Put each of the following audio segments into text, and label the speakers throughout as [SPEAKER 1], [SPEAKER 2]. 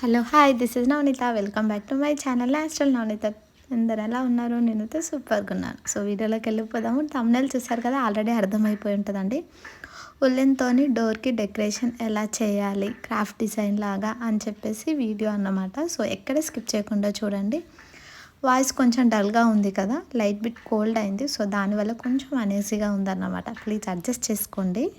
[SPEAKER 1] Hello hi this is Navaneetha. Welcome back to my channel. Natural Navaneetha. అందరు ఎలా ఉన్నారు? నేనైతే సూపర్గా ఉన్నాను. సో వీడియోలోకి వెళ్ళిపోదాము. తమ్నెల్ చూసారు కదా ఆల్రెడీ అర్థమైపోయి ఉంటుందండి. ఉల్లెన్తో డోర్కి డెకరేషన్ ఎలా చేయాలి క్రాఫ్ట్ డిజైన్ లాగా అని చెప్పేసి వీడియో అన్నమాట. సో ఎక్కడ స్కిప్ చేయకుండా చూడండి. వాయిస్ కొంచెం డల్గా ఉంది కదా లైట్ బిట్ కోల్డ్ అయింది. సో దానివల్ల కొంచెం అనేజీగా ఉందన్నమాట. ప్లీజ్ అడ్జస్ట్ చేసుకోండి.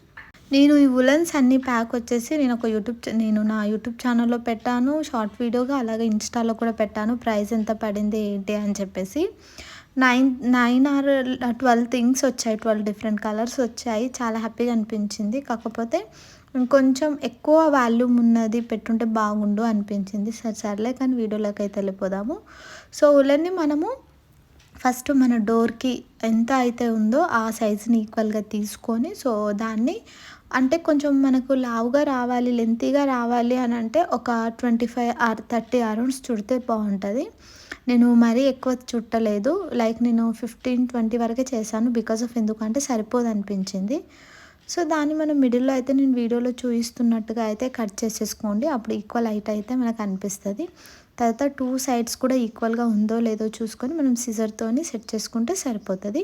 [SPEAKER 1] నేను ఈ ఉలన్స్ అన్ని ప్యాక్ వచ్చేసి నేను ఒక యూట్యూబ్ నేను నా యూట్యూబ్ ఛానల్లో పెట్టాను. షార్ట్ వీడియోగా అలాగే ఇన్స్టాలో కూడా పెట్టాను. ప్రైస్ ఎంత పడింది ఏంటి అని చెప్పేసి. Nine nine or twelve things వచ్చాయి. ట్వెల్వ్ డిఫరెంట్ కలర్స్ వచ్చాయి. చాలా హ్యాపీగా అనిపించింది. కాకపోతే కొంచెం ఎక్కువ వాల్యూమ్ ఉన్నది పెట్టుంటే బాగుండు అనిపించింది. సరే సర్లే కానీ వీడియోలోకి అయితే వెళ్ళిపోదాము. సో ఉలన్ని మనము ఫస్ట్ మన డోర్కి ఎంత అయితే ఉందో ఆ సైజుని ఈక్వల్గా తీసుకొని సో దాన్ని అంటే కొంచెం మనకు లావుగా రావాలి లెంతీగా రావాలి అని అంటే ఒక twenty five or thirty rounds చుడితే బాగుంటుంది. నేను మరీ ఎక్కువ చుట్టలేదు. లైక్ నేను ఫిఫ్టీన్ ట్వంటీ వరకే చేశాను. బికాస్ ఆఫ్ ఎందుకంటే సరిపోదు అనిపించింది సో దాన్ని మనం మిడిల్లో అయితే నేను వీడియోలో చూపిస్తున్నట్టుగా అయితే కట్ చేసేసుకోండి. అప్పుడు ఈక్వల్ హైట్ అయితే మనకు అనిపిస్తుంది. తర్వాత టూ సైడ్స్ కూడా ఈక్వల్గా ఉందో లేదో చూసుకొని మనం సిజర్తోని సెట్ చేసుకుంటే సరిపోతుంది.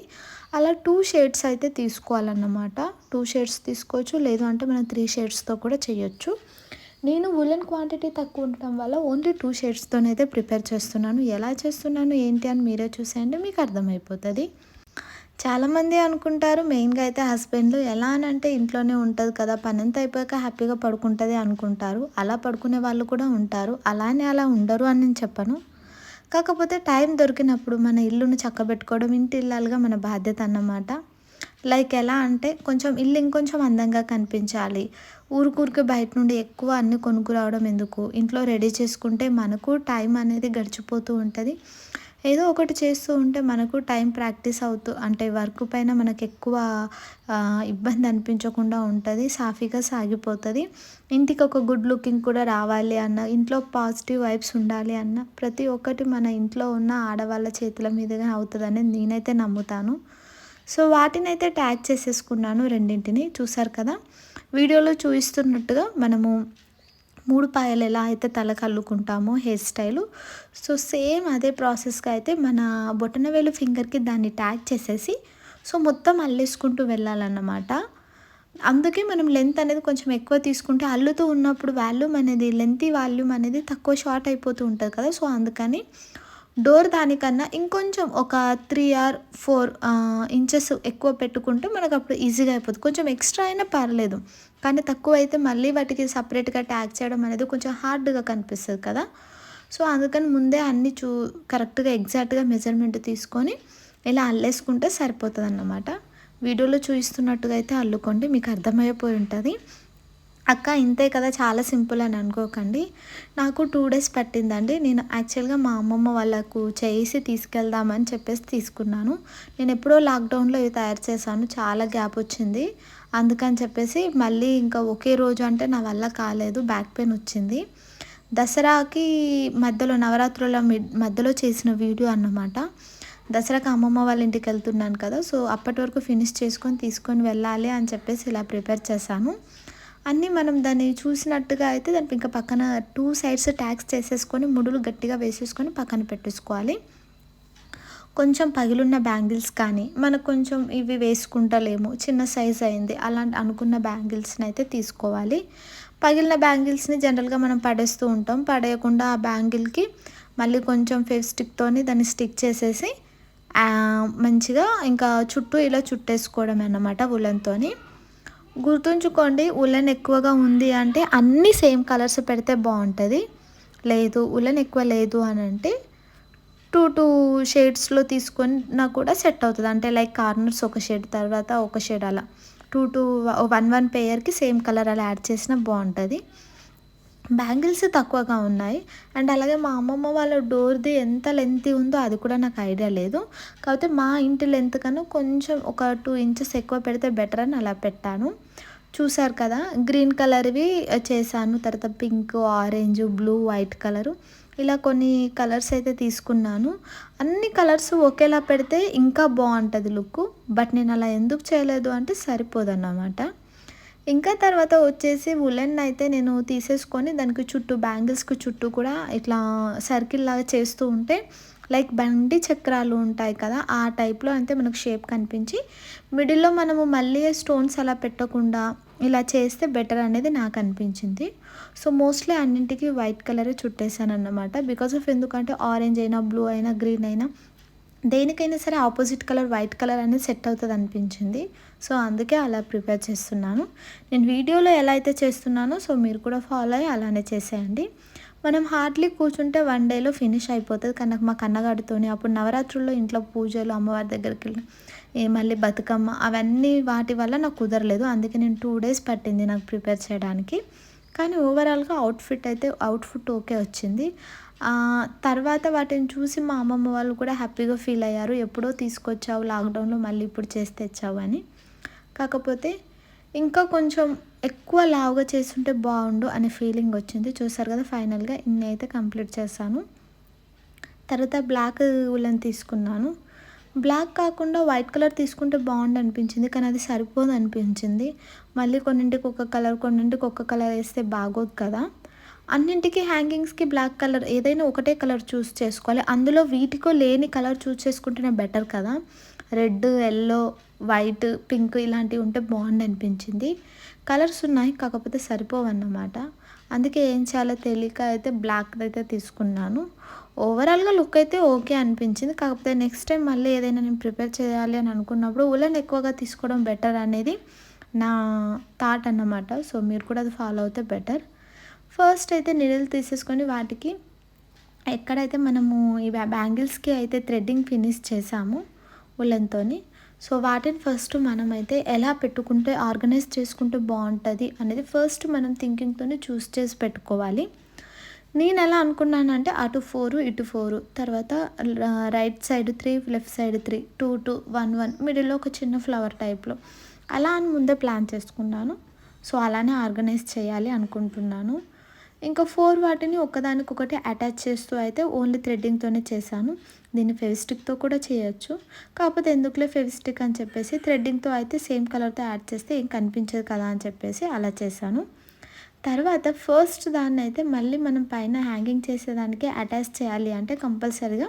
[SPEAKER 1] అలా టూ షేడ్స్ అయితే తీసుకోవాలన్నమాట. టూ షేడ్స్ తీసుకోవచ్చు లేదు అంటే మనం త్రీ షేడ్స్తో కూడా చేయొచ్చు. నేను ఉలెన్ క్వాంటిటీ తక్కువ ఉండటం వల్ల ఓన్లీ టూ షేడ్స్తోనైతే ప్రిపేర్ చేస్తున్నాను. ఎలా చేస్తున్నాను ఏంటి అని మీరే చూసేయండి మీకు అర్థమైపోతుంది. చాలామంది అనుకుంటారు మెయిన్గా అయితే హస్బెండ్లు ఎలా అని అంటే ఇంట్లోనే ఉంటుంది కదా పని అంతా అయిపోయాక హ్యాపీగా పడుకుంటుంది అనుకుంటారు. అలా పడుకునే వాళ్ళు కూడా ఉంటారు. అలానే అలా ఉండరు అని నేను చెప్పను. కాకపోతే టైం దొరికినప్పుడు మన ఇల్లును చక్కబెట్టుకోవడం ఇంటి ఇల్లాలుగా మన బాధ్యత అన్నమాట. లైక్ ఎలా అంటే కొంచెం ఇల్లు ఇంకొంచెం అందంగా కనిపించాలి. ఊరికూరికి బయట నుండి ఎక్కువ అన్ని కొనుక్కురావడం ఎందుకు? ఇంట్లో రెడీ చేసుకుంటే మనకు టైం అనేది గడిచిపోతూ ఉంటుంది. ఏదో ఒకటి చేస్తూ ఉంటే మనకు టైం ప్రాక్టీస్ అవుతూ అంటే వర్క్ పైన మనకు ఎక్కువ ఇబ్బంది అనిపించకుండా ఉంటుంది సాఫీగా సాగిపోతుంది. ఇంటికి ఒక గుడ్ లుకింగ్ కూడా రావాలి అన్న ఇంట్లో పాజిటివ్ వైబ్స్ ఉండాలి అన్న ప్రతి ఒక్కటి మన ఇంట్లో ఉన్న ఆడవాళ్ళ చేతుల మీదుగా అవుతుందని నేనైతే నమ్ముతాను. సో వాటిని అయితే ట్యాగ్ చేసేసుకున్నాను రెండింటిని చూసారు కదా? వీడియోలో చూపిస్తున్నట్టుగా మనము మూడు పాయలు ఎలా అయితే తలకు అల్లుకుంటామో హెయిర్ స్టైలు. సో సేమ్ అదే ప్రాసెస్గా అయితే మన బొటనవేలు ఫింగర్కి దాన్ని ట్యాగ్ చేసేసి సో మొత్తం అల్లేసుకుంటూ వెళ్ళాలన్నమాట. అందుకే మనం లెంత్ అనేది కొంచెం ఎక్కువ తీసుకుంటే అల్లుతూ ఉన్నప్పుడు వాల్యూమ్ అనేది లెంత్ వాల్యూమ్ అనేది తక్కువ షార్ట్ అయిపోతూ ఉంటుంది కదా. సో అందుకని డోర్ దానికన్నా ఇంకొంచెం ఒక త్రీ ఆర్ ఫోర్ ఇంచెస్ ఎక్కువ పెట్టుకుంటే మనకు అప్పుడు ఈజీగా అయిపోతుంది కొంచెం ఎక్స్ట్రా అయినా పర్లేదు. కానీ తక్కువ అయితే మళ్ళీ వాటికి సపరేట్గా ట్యాగ్ చేయడం అనేది కొంచెం హార్డ్గా కనిపిస్తుంది కదా. సో అందుకని ముందే అన్ని చూ కరెక్ట్గా ఎగ్జాక్ట్గా మెజర్మెంట్ తీసుకొని ఇలా అల్లేసుకుంటే సరిపోతుంది అన్నమాట వీడియోలో చూపిస్తున్నట్టుగా అయితే అల్లుకోండి. మీకు అర్థమైపోయి ఉంటుంది. అక్క ఇంతే కదా చాలా సింపుల్ అని అనుకోకండి. నాకు టూ డేస్ పట్టిందండి. నేను యాక్చువల్గా మా అమ్మమ్మ వాళ్ళకు చేసి తీసుకెళ్దామని చెప్పేసి తీసుకున్నాను. నేను ఎప్పుడో లాక్డౌన్లో ఇవి తయారు చేశాను. చాలా గ్యాప్ వచ్చింది. అందుకని చెప్పేసి మళ్ళీ ఇంకా ఒకే రోజు అంటే నా వల్ల కాలేదు. బ్యాక్ పెయిన్ వచ్చింది. దసరాకి మధ్యలో నవరాత్రుల మధ్యలో చేసిన వీడియో అన్నమాట. దసరాకి అమ్మమ్మ వాళ్ళ ఇంటికి వెళ్తున్నాను కదా సో అప్పటి వరకు ఫినిష్ చేసుకొని తీసుకొని వెళ్ళాలి అని చెప్పేసి ఇలా ప్రిపేర్ చేశాను. అన్నీ మనం దాన్ని చూసినట్టుగా అయితే దానికి ఇంకా పక్కన టూ సైడ్స్ ట్యాక్స్ చేసేసుకొని ముడులు గట్టిగా వేసేసుకొని పక్కన పెట్టేసుకోవాలి. కొంచెం పగిలున్న బ్యాంగిల్స్ కానీ మనకు కొంచెం ఇవి వేసుకుంటలేము చిన్న సైజ్ అయింది అలాంటి అనుకున్న బ్యాంగిల్స్ని అయితే తీసుకోవాలి. పగిలిన బ్యాంగిల్స్ని జనరల్గా మనం పడేస్తూ ఉంటాం. పడేయకుండా ఆ బ్యాంగిల్కి మళ్ళీ కొంచెం ఫేస్ స్టిక్తోని దాన్ని స్టిక్ చేసేసి మంచిగా ఇంకా చుట్టూ ఇలా చుట్టేసుకోవడం అన్నమాట ఉలన్తోని. గుర్తుంచుకోండి ఉలన్ ఎక్కువగా ఉంది అంటే అన్నీ సేమ్ కలర్స్ పెడితే బాగుంటుంది. లేదు ఉలెన్ ఎక్కువ లేదు అని అంటే టూ టూ షేడ్స్లో తీసుకున్నా కూడా సెట్ అవుతుంది. అంటే లైక్ కార్నర్స్ ఒక షేడ్ తర్వాత ఒక షేడ్ అలా. టూ టూ వన్ వన్ పేయర్కి సేమ్ కలర్ అలా యాడ్ చేసినా బాగుంటుంది. బ్యాంగిల్స్ తక్కువగా ఉన్నాయి. అండ్ అలాగే మా అమ్మమ్మ వాళ్ళ డోర్ది ఎంత లెంత్ ఉందో అది కూడా నాకు ఐడియా లేదు. కాకపోతే మా ఇంటి లెంత్ కన్నా కొంచెం ఒక టూ ఇంచెస్ ఎక్కువ పెడితే బెటర్ అని అలా పెట్టాను. చూసారు కదా గ్రీన్ కలర్వి చేశాను. తర్వాత pink orange blue white colour. ఇలా కొన్ని కలర్స్ అయితే తీసుకున్నాను. అన్ని కలర్స్ ఒకేలా పెడితే ఇంకా బాగుంటుంది లుక్ బట్ నేను అలా ఎందుకు చేయలేదు అంటే సరిపోదన్నమాట. ఇంకా తర్వాత వచ్చేసి ఉలెన్ అయితే నేను తీసేసుకొని దానికి చుట్టూ బ్యాంగిల్స్కి చుట్టూ కూడా ఇట్లా సర్కిల్ లాగా చేస్తూ ఉంటే లైక్ బండి చక్రాలు ఉంటాయి కదా ఆ టైప్లో అయితే మనకు షేప్ కనిపించి మిడిల్లో మనము మళ్ళీ స్టోన్స్ అలా పెట్టకుండా ఇలా చేస్తే బెటర్ అనేది నాకు అనిపించింది. సో మోస్ట్లీ అన్నింటికి వైట్ కలరే చుట్టేసాను అన్నమాట బికాస్ ఆఫ్ ఎందుకంటే ఆరెంజ్ అయినా బ్లూ అయినా గ్రీన్ అయినా దేనికైనా సరే ఆపోజిట్ కలర్ వైట్ కలర్ అనేది సెట్ అవుతుంది అనిపించింది. సో అందుకే అలా ప్రిపేర్ చేస్తున్నాను. నేను వీడియోలో ఎలా అయితే చేస్తున్నానో సో మీరు కూడా ఫాలో అయ్యి అలానే చేసేయండి. మనం హార్డ్లీ కూర్చుంటే వన్ డేలో ఫినిష్ అయిపోతుంది. కానీ నాకు మా కన్నగాడితోని అప్పుడు నవరాత్రుల్లో ఇంట్లో పూజలు అమ్మవారి దగ్గరికి వెళ్ళి మళ్ళీ బతుకమ్మ అవన్నీ వాటి వల్ల నాకు కుదరలేదు. అందుకే నేను టూ డేస్ పట్టింది నాకు ప్రిపేర్ చేయడానికి. కానీ ఓవరాల్గా అవుట్ఫిట్ అయితే అవుట్ఫిట్ ఓకే వచ్చింది. తర్వాత వాటిని చూసి మా అమ్మమ్మ వాళ్ళు కూడా హ్యాపీగా ఫీల్ అయ్యారు. ఎప్పుడో తీసుకొచ్చావు లాక్డౌన్లో మళ్ళీ ఇప్పుడు చేసి తెచ్చావు అని. కాకపోతే ఇంకా కొంచెం ఎక్కువ లావుగా చేస్తుంటే బాగుండు అనే ఫీలింగ్ వచ్చింది. చూసారు కదా ఫైనల్గా ఇన్ని అయితే కంప్లీట్ చేశాను. తర్వాత బ్లాక్ ఉలన్ తీసుకున్నాను. బ్లాక్ కాకుండా వైట్ కలర్ తీసుకుంటే బాగుండు అనిపించింది కానీ అది సరిపోదు అనిపించింది మళ్ళీ కొన్నింటికి ఒక కలర్ కొన్నింటికి ఒక కలర్ వేస్తే బాగోదు కదా. అన్నింటికి హ్యాంగింగ్స్కి బ్లాక్ కలర్ ఏదైనా ఒకటే కలర్ చూస్ చేసుకోవాలి. అందులో వీటికో లేని కలర్ చూస్ చేసుకుంటేనే బెటర్ కదా. రెడ్ ఎల్లో వైట్ పింక్ ఇలాంటివి ఉంటే బాగుండు అనిపించింది కలర్స్ ఉన్నాయి కాకపోతే సరిపోవన్నమాట. అందుకే ఏం చేయాలో తెలియక అయితే బ్లాక్ అయితే తీసుకున్నాను. ఓవరాల్గా లుక్ అయితే ఓకే అనిపించింది. కాకపోతే నెక్స్ట్ టైం మళ్ళీ ఏదైనా నేను ప్రిపేర్ చేయాలి అని అనుకున్నప్పుడు ఉలన్ ఎక్కువగా తీసుకోవడం బెటర్ అనేది నా థాట్ అన్నమాట. సో మీరు కూడా అది ఫాలో అవుతే బెటర్ ఫస్ట్ అయితే నీడలు తీసేసుకొని వాటికి ఎక్కడైతే మనము ఈ బ్యాంగిల్స్కి అయితే థ్రెడ్డింగ్ ఫినిష్ చేసాము ఉలన్తో సో వాటిని ఫస్ట్ మనమైతే ఎలా పెట్టుకుంటే ఆర్గనైజ్ చేసుకుంటే బాగుంటుంది అనేది ఫస్ట్ మనం థింకింగ్తోనే చూస్ చేసి పెట్టుకోవాలి. నేను ఎలా అనుకున్నానంటే అటు ఫోరు ఇటు ఫోరు. తర్వాత right side three left side three. Two two one one. మిడిల్లో ఒక చిన్న ఫ్లవర్ టైప్లో. అలా అని ముందే ప్లాన్ చేసుకున్నాను. సో అలానే ఆర్గనైజ్ చేయాలి అనుకుంటున్నాను. ఇంకా ఫోర్ వాటిని ఒకదానికొకటి అటాచ్ చేస్తూ అయితే ఓన్లీ థ్రెడ్డింగ్తోనే చేశాను. దీన్ని ఫెవిస్టిక్తో కూడా చేయొచ్చు. కాకపోతే ఎందుకులే ఫెవిస్టిక్ అని చెప్పేసి థ్రెడ్డింగ్తో అయితే సేమ్ కలర్తో యాడ్ చేస్తే ఏం కనిపించదు కదా అని చెప్పేసి అలా చేశాను. తర్వాత ఫస్ట్ దాన్ని అయితే మళ్ళీ మనం పైన హ్యాంగింగ్ చేసేదానికి అటాచ్ చేయాలి అంటే కంపల్సరీగా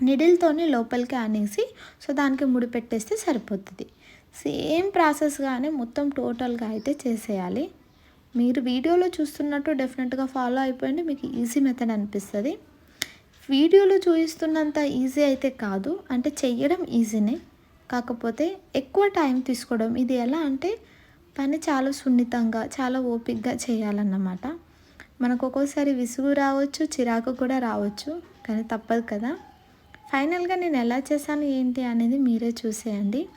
[SPEAKER 1] నిడిల్తోని లోపలికి అనేసి సో దానికి ముడి పెట్టేస్తే సరిపోతుంది. సేమ్ ప్రాసెస్గానే మొత్తం టోటల్గా అయితే చేసేయాలి. మీరు వీడియోలో చూస్తున్నట్టు డెఫినెట్గా ఫాలో అయిపోయింది మీకు ఈజీ మెథడ్ అనిపిస్తుంది. వీడియోలో చూపిస్తున్నంత ఈజీ అయితే కాదు అంటే చెయ్యడం ఈజీనే కాకపోతే ఎక్కువ టైం తీసుకోవడం ఇది ఎలా అంటే పని చాలా సున్నితంగా చాలా ఓపిక్గా చేయాలన్నమాట. మనకు ఒక్కోసారి విసుగు రావచ్చు చిరాకు కూడా రావచ్చు కానీ తప్పదు కదా. ఫైనల్గా నేను ఎలా చేశాను ఏంటి అనేది మీరే చూసేయండి.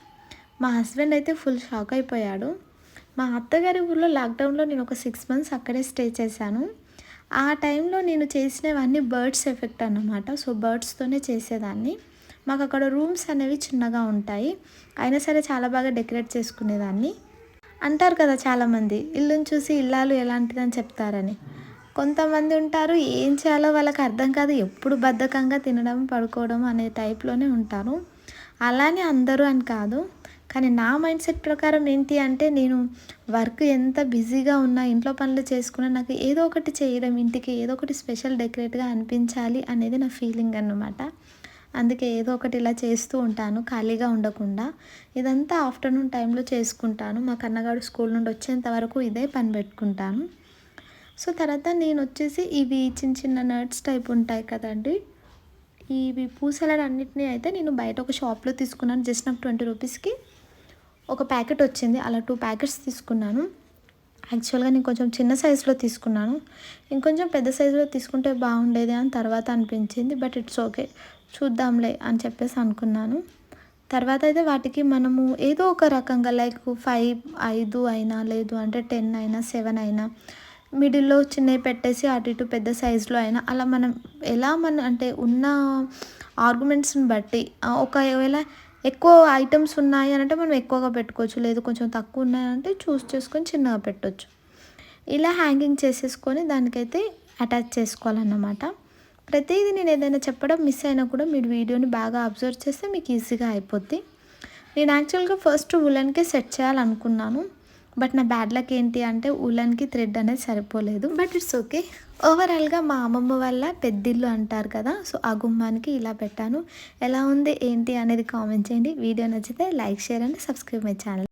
[SPEAKER 1] మా హస్బెండ్ అయితే ఫుల్ షాక్ అయిపోయాడు. మా అత్తగారి ఊళ్ళో లాక్డౌన్లో నేను ఒక సిక్స్ మంత్స్ అక్కడే స్టే చేశాను. ఆ టైంలో నేను చేసినవన్నీ బర్డ్స్ ఎఫెక్ట్ అన్నమాట. సో బర్డ్స్తోనే చేసేదాన్ని. మాకు అక్కడ రూమ్స్ అనేవి చిన్నగా ఉంటాయి. అయినా సరే చాలా బాగా డెకరేట్ చేసుకునేదాన్ని. అంటారు కదా చాలామంది ఇల్లుని చూసి ఇల్లాలు ఎలాంటిదని చెప్తారని. కొంతమంది ఉంటారు ఏం చేయాలో వాళ్ళకి అర్థం కాదు ఎప్పుడు బద్ధకంగా తినడం పడుకోవడం అనే టైప్లోనే ఉంటారు. అలానే అందరూ అని కాదు కానీ నా మైండ్ సెట్ ప్రకారం ఏంటి అంటే నేను వర్క్ ఎంత బిజీగా ఉన్నా ఇంట్లో పనులు చేసుకున్నా నాకు ఏదో ఒకటి చేయడం ఇంటికి ఏదో ఒకటి స్పెషల్ డెకరేట్గా అనిపించాలి అనేది నా ఫీలింగ్ అన్నమాట. అందుకే ఏదో ఒకటి ఇలా చేస్తూ ఉంటాను ఖాళీగా ఉండకుండా. ఇదంతా ఆఫ్టర్నూన్ టైంలో చేసుకుంటాను. మా కన్నగాడు స్కూల్ నుండి వచ్చేంత వరకు ఇదే పని పెట్టుకుంటాను. సో తర్వాత నేను వచ్చేసి ఇవి చిన్న చిన్న నట్స్ టైప్ ఉంటాయి కదండి. ఇవి పూసలన్నింటినీ అయితే నేను బయట ఒక షాప్లో తీసుకున్నాను. జస్ట్ నాకు ట్వంటీ రూపీస్కి ఒక ప్యాకెట్ వచ్చింది. అలా టూ ప్యాకెట్స్ తీసుకున్నాను. యాక్చువల్గా నేను కొంచెం చిన్న సైజులో తీసుకున్నాను. ఇంకొంచెం పెద్ద సైజులో తీసుకుంటే బాగుండేది అని తర్వాత అనిపించింది బట్ ఇట్స్ ఓకే. చూద్దాంలే అని చెప్పేసి అనుకున్నాను. తర్వాత అయితే వాటికి మనము ఏదో ఒక రకంగా లైక్ ఫైవ్ ఐదు అయినా లేదు అంటే టెన్ అయినా సెవెన్ అయినా మిడిల్లో చిన్నవి పెట్టేసి అటు ఇటు పెద్ద సైజులో అయినా అలా మనం ఎలా మన అంటే ఉన్న ఆర్గ్యుమెంట్స్ని బట్టి ఒకవేళ ఎక్కువ ఐటమ్స్ ఉన్నాయి అని అంటే మనం ఎక్కువగా పెట్టుకోవచ్చు లేదు కొంచెం తక్కువ ఉన్నాయంటే చూస్ చేసుకొని చిన్నగా పెట్టవచ్చు ఇలా హ్యాంగింగ్ చేసేసుకొని దానికైతే అటాచ్ చేసుకోవాలన్నమాట. ప్రతిదీ నేను ఏదైనా చెప్పడం మిస్ అయినా కూడా మీరు వీడియోని బాగా అబ్జర్వ్ చేస్తే మీకు ఈజీగా అయిపోద్ది. నేను యాక్చువల్గా ఫస్ట్ ఉలన్కే సెట్ చేయాలనుకున్నాను. బట్ నా బ్యాడ్ లక్ ఏంటి అంటే ఉలన్కి థ్రెడ్ అనేది సరిపోలేదు. But it's okay. ఓవరాల్గా మా అమ్మమ్మ వల్ల పెద్దిల్లు అంటారు కదా సో ఆ గుమ్మానికి ఇలా పెట్టాను. ఎలా ఉంది ఏంటి అనేది కామెంట్ చేయండి. వీడియో నచ్చితే like share and subscribe my channel.